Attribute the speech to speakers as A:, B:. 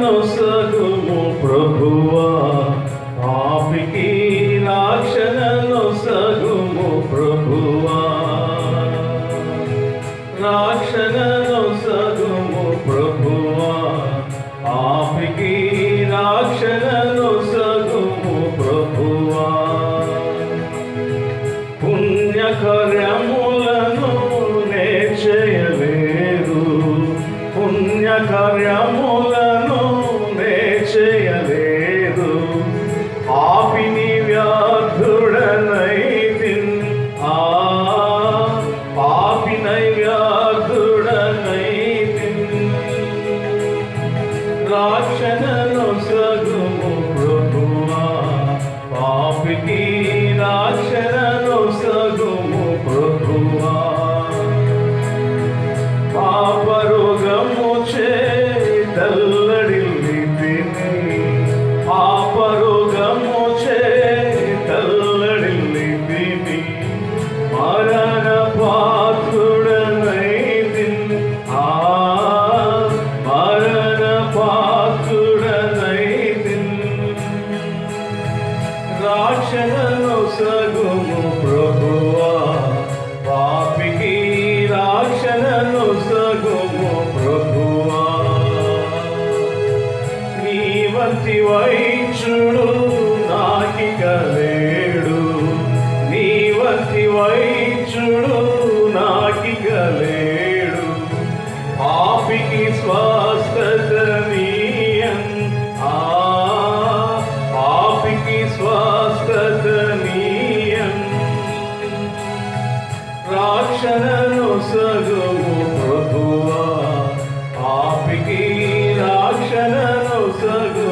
A: సగుము ప్రభువా. ఆపికి రక్షణను సగుము ప్రభువా. రక్షణను సగుము ప్రభువా. ఆపికి రక్షణను సగుము ప్రభువా. పుణ్యకార్యములను నేర్చేయలేరు పుణ్యకార్యములు दर्शन సగుము ప్రభువా. పాపికి రాక్షణను సగుము ప్రభువా. నీ వంటి వైద్యుడు నాకిక లేడు. నీ వంటి వైద్యుడు శరణు సగుము ప్రభువా. ఆపికి రాక్షణను సగు